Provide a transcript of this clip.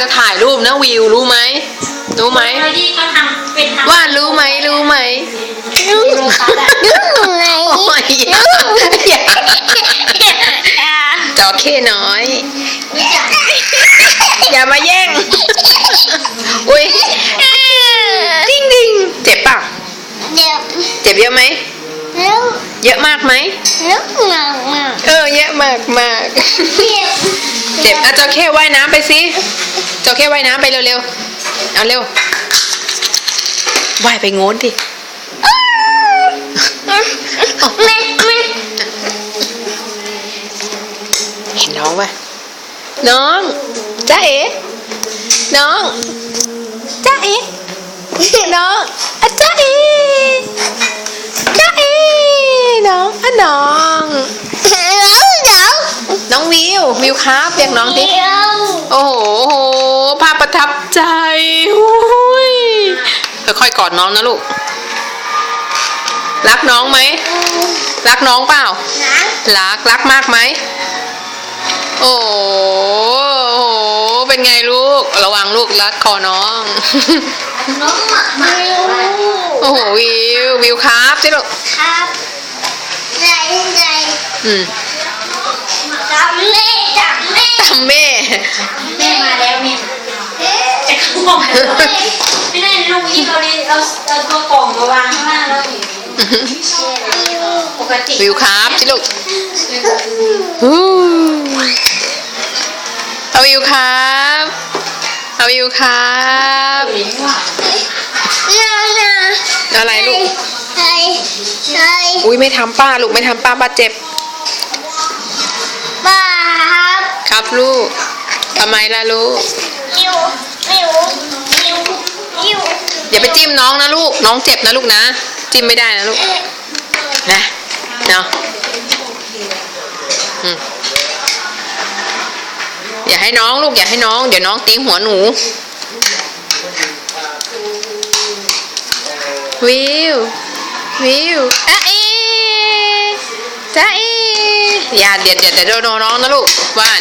จะถ่ายรูปนะวิวรู้ไหมรู้ไหมไอ้ที่เขาทำเป็นทำว่ารู้ไหมรู้ไหมลูกไหนโอ้ยอย่าอย่าจอเข้น้อย อย่ามาแย่งอุ้ยดิ้งดิ้งเจ็บป่ะเดี๋ยวเจ็บเยอะไหมเร็วเยอะมากไหมเร็วมากมากเออเยอะมากมากเจ็บเจ็บอะจอเข้ว่ายน้ำไปสิจอเข้ว่ายน้ำไปเร็วๆ เอาเร็ว ว่ายไปโง้นดิแม่แม่เห็นน้องปะน้องจ้าเอ๋น้องจ้าเอ๋น้องอะจ้าเอ๋จ้าเอ๋น้องอะน้อง เดี๋ยวเดี๋ยว น้องวิววิวครับเรียกน้องสิเดี๋ยวโอ้โหโอ้โหภาพประทับใจอุ้ยค่อยๆกอดน้องนะลูก รักน้องไหม รักน้องเปล่านะรัก รักมากไหมโอ้โหโอ้โห เป็นไงลูก ระวังลูกรัดคอน้อง น้องหมาไม่รู้โอ้โห วิว วิวครับสิลูก ครับใจใจอืมจับแม่จับแม่ ทำแม่ แม่มาแล้วเนี่ยเอ๊ะจะเข้าห้องแล้วไม่ได้ลูกอีกเอาดิเอาเอาตัวกล่องมาวางข้างล่างแล้วปกติวิวครับสิลูกฮู้เอาวิวครับ เอาวิวครับเห็นว่านานาอะไรลูกใช่ใช่อุ้ยไม่ทำป้าลูกไม่ทำป้าบาดเจ็บ ครับครับลูกทำไมล่ะลูกมิวมิวมิวมิวอย่าไปจิ้มน้องนะลูก น้องเจ็บนะลูกนะ จิ้มไม่ได้นะลูก นะเนาะอืมอย่าให้น้องลูกอย่าให้น้อง เดี๋ยวน้องตีหัวหนู วิววิวอะเอจ้าเอ อย่าเดี๋ยวเดี๋ยวเดี๋ยวโดนน้องนะลูกว่าน